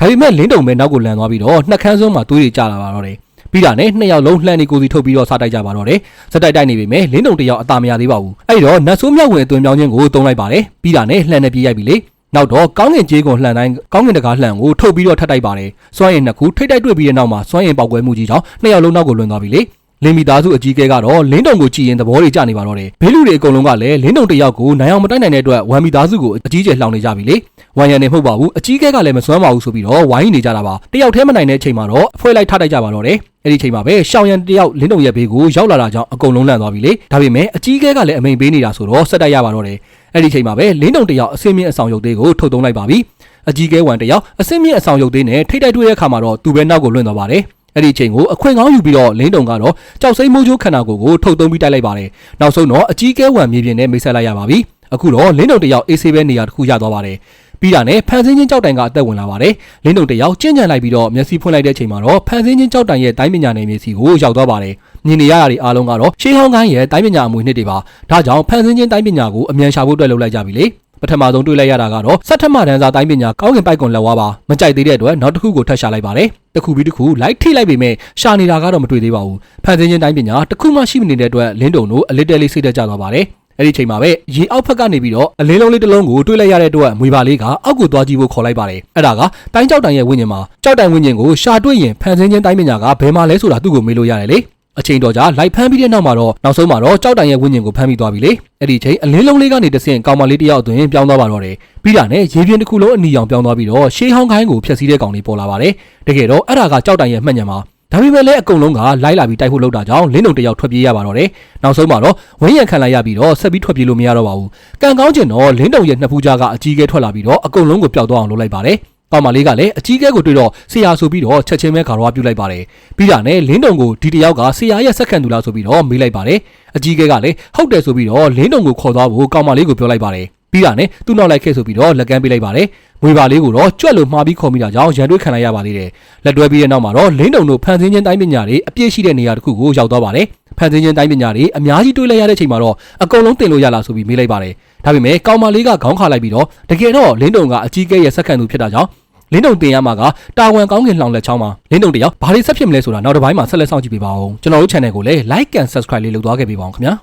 ဒါပေမဲ့လင်းတုံပဲနောက်ကိုလန်သွားပြီးတော့နှက်ခမ်းစွန်းမှာသွေးတွေကျလာပါတော့တယ်။ပြီးတာနဲ့နှစ်ယောက်လုံးလှန်နေကိုစီထုတ်ပြီးတော့စားတိုက်ကြပါတော့တယ်။စတိုက်တိုက်နေပေမဲ့လင်းတုံတယောက်အသာမရသေးပါဘူး။အဲဒီတော့နတ်ဆိုးမြောက်ဝင်အတွင်ပြောင်းခြင်းကိုတုံးလိုက်ပါတယ်။ပြီးတာနဲ့လှန်နေပြေးရိုက်ပြီလေ။နောက်တော့ကောင်းငင်ကြေးကိုလှန်တိုင်းကောင်းငင်တကားလှန်ကိုထုတ်ပြီးတော့ထပ်တိုက်ပါတယ်။စွမ်းရည်နှစ်ခုထိတ်တိုက်တွေ့ပြီးတဲ့နောက်မှာစွမ်းရည်ပေါက်ကွဲမှုကြီးကြောင့်နှစ်ယောက်လုံးနောက်ကိုလွန်သွားပြီလေ။ လင်းမီသားစုအကြီးကဲကတော့လင်းတုံကိုကြည်ရင်သဘောတွေကျနေပါတော့တယ်ဘေးလူတွေအကုန်လုံးကလည်းလင်းတုံတယောက်ကိုနိုင်အောင်မတိုက်နိုင်တဲ့အတွက်ဝမ်မီသားစုကိုအကြီးကျယ်လှောင်နေကြပြီလေဝမ်ရန်နေမဟုတ်ပါဘူးအကြီးကဲကလည်းမစွမ်းပါဘူးဆိုပြီးတော့ဝိုင်းနေကြတာပါတယောက်တည်းမနိုင်တဲ့ချိန်မှာတော့အဖွဲလိုက်ထတိုက်ကြပါတော့တယ်အဲ့ဒီချိန်မှာပဲရှောင်းရန်တယောက်လင်းတုံရဲ့ဘေးကိုရောက်လာတာကြောင့်အကုန်လုံးလန့်သွားပြီလေဒါပေမဲ့အကြီးကဲကလည်းအမိန်ပေးနေတာဆိုတော့ဆက်တိုက်ရပါတော့တယ်အဲ့ဒီချိန်မှာပဲလင်းတုံတယောက်အစင်းမြင့်အဆောင်ရုပ်သေးကိုထုတ်သုံးလိုက်ပါပြီအကြီးကဲဝန်တယောက်အစင်းမြင့်အဆောင်ရုပ်သေးနဲ့ထိတ်တိုက်တွေ့တဲ့အခါမှာတော့သူပဲနောက်ကိုလွင့်သွားပါတယ် အဲ့ဒီအချိန်ကိုအခွင့်ကောင်းယူပြီးတော့လင်းတုံကတော့ကြောက်စိမ့်မိုးချိုးခန္ဓာကိုယ်ကိုထုတ်သုံးပြီးတိုက်လိုက်ပါတယ်။နောက်ဆုံးတော့အကြီးကဲဝံမြေပြင်နဲ့မိတ်ဆက်လိုက်ရပါပြီ။အခုတော့လင်းတုံတယောက်အေးဆေးပဲနေရာတစ်ခုရသွားပါတယ်။ပြီးတာနဲ့ဖန်ဆင်းချင်းကြောက်တိုင်ကအသက်ဝင်လာပါတယ်။လင်းတုံတယောက်ကျင့်ကြံလိုက်ပြီးတော့မျက်စိဖွင့်လိုက်တဲ့အချိန်မှာတော့ဖန်ဆင်းချင်းကြောက်တိုင်ရဲ့တိုင်းပညာနယ်မြေစီကိုရောက်သွားပါတယ်။မြင်နေရတာတွေအားလုံးကတော့ရှေးဟောင်းကိုင်းရဲ့တိုင်းပညာအမွေနှစ်တွေပါ။ဒါကြောင့်ဖန်ဆင်းချင်းတိုင်းပညာကိုအမြန်ရှာဖို့အတွက်လုပ်လိုက်ကြပြီလေ။ ပပထမဆုံးတွေ့လိုက်ရတာကတော့စက်ထမတန်းစာတိုင်းပညာကောင်းကင်ပိုက်ကွန်လက်ဝါးပါမကြိုက်သေးတဲ့အတွက်နောက်တစ်ခုကိုထပ်ရှာလိုက်ပါတယ်တစ်ခုပြီးတစ်ခုလိုက်ထိလိုက်ပေမဲ့ရှာနေတာကတော့မတွေ့သေးပါဘူးဖန်ဆင်းခြင်းတိုင်းပညာတစ်ခုမှရှိမနေတဲ့အတွက်လင်းတုံတို့အလစ်တဲလေးစိတ်တက်ကြသွားပါတယ်အဲ့ဒီချိန်မှာပဲရေအောက်ဖက်ကနေပြီးတော့အလင်းလုံးလေးတစ်လုံးကိုတွေ့လိုက်ရတဲ့အတွက်မွေပါလေးကအောက်ကိုသွားကြည့်ဖို့ခေါ်လိုက်ပါတယ်အဲ့ဒါကတိုင်းကြောက်တိုင်ရဲ့ဝိညာဉ်မှာကြောက်တိုင်ဝိညာဉ်ကိုရှာတွေ့ရင်ဖန်ဆင်းခြင်းတိုင်းပညာကဘယ်မှာလဲဆိုတာသူ့ကိုမေးလို့ရတယ်လေ အချိန်တော်ကြာလိုက်ဖမ်းပြီးတဲ့နောက်မှာတော့နောက်ဆုံးမှာတော့ကြောက်တိုင်ရဲ့ဝိညာဉ်ကိုဖမ်းပြီးသွားပြီလေအဲ့ဒီချိန်အလင်းလုံးလေးကနေတဆင့်ကောင်မလေးတစ်ယောက်အတွင်းပြောင်းသွားပါတော့တယ်ပြီးတာနဲ့ရေပြင်းတစ်ခုလုံးအနီအောင်ပြောင်းသွားပြီးတော့ရှေးဟောင်းခိုင်းကိုဖျက်ဆီးတဲ့ကောင်လေးပေါ်လာပါတယ်တကယ်တော့အဲ့ဒါကကြောက်တိုင်ရဲ့မှတ်ညံမှာဒါပေမဲ့လည်းအကုန်လုံးကလိုက်လာပြီးတိုက်ဖို့လုပ်တာကြောင့်လင်းတုံတစ်ယောက်ထွက်ပြေးရပါတော့တယ်နောက်ဆုံးမှာတော့ဝင်းရံခံလိုက်ရပြီးတော့ဆက်ပြီးထွက်ပြေးလို့မရတော့ပါဘူးကံကောင်းကျင်တော့လင်းတုံရဲ့နှစ်ဖူးကြားကအကြီးကဲထွက်လာပြီးတော့အကုန်လုံးကိုပျောက်သွားအောင်လုပ်လိုက်ပါတယ် ကောင်မလေးကလည်းအကြီးကဲကိုတွေ့တော့ဆရာဆိုပြီးတော့ချက်ချင်းပဲခါတော့ပြုတ်လိုက်ပါတယ်ပြီးတာနဲ့လင်းတုံကိုဒီတယောက်ကဆရာရဲ့စက္ကန့်သူလားဆိုပြီးတော့မေးလိုက်ပါတယ်အကြီးကဲကလည်းဟုတ်တယ်ဆိုပြီးတော့လင်းတုံကိုခေါ်သွားဖို့ကောင်မလေးကိုပြောလိုက်ပါတယ်ပြီးတာနဲ့သူ့နောက်လိုက်ခဲ့ဆိုပြီးတော့လက်ကမ်းပေးလိုက်ပါတယ်မွေပါလေးကိုတော့ကြွက်လို့မှားပြီးခေါ်မိတာကြောင့်ရန်တွေးခံလိုက်ရပါသေးတယ်လက်တွဲပြီးတဲ့နောက်မှာတော့လင်းတုံတို့ဖန်ဆင်းခြင်းတိုင်းပညာတွေအပြည့်ရှိတဲ့နေရာတစ်ခုကိုရောက်သွားပါတယ်ဖန်ဆင်းခြင်းတိုင်းပညာတွေအများကြီးတွေးလိုက်ရတဲ့ချိန်မှာတော့အကုန်လုံးတင်လို့ရလားဆိုပြီးမေးလိုက်ပါတယ်ဒါပေမဲ့ကောင်မလေးကခေါင်းခါလိုက်ပြီးတော့တကယ်တော့လင်းတုံကအကြီးကဲရဲ့စက္ကန့်သူဖြစ်တာကြောင့် လင်းတုံတင်ရမှာကတာဝန်ကောင်းကင်လှောင်လက်ချောင်းမှာလင်းတုံတယောက်ဘာတွေဆက်ဖြစ်မလဲဆိုတာနောက်တစ်ပိုင်းမှာဆက်လက်စောင့်ကြည့်ပေးပါဦးကျွန်တော်တို့ channel ကိုလည်း like and subscribe လေးလုပ်သွားခဲ့ပေးပါဦးခင်ဗျာ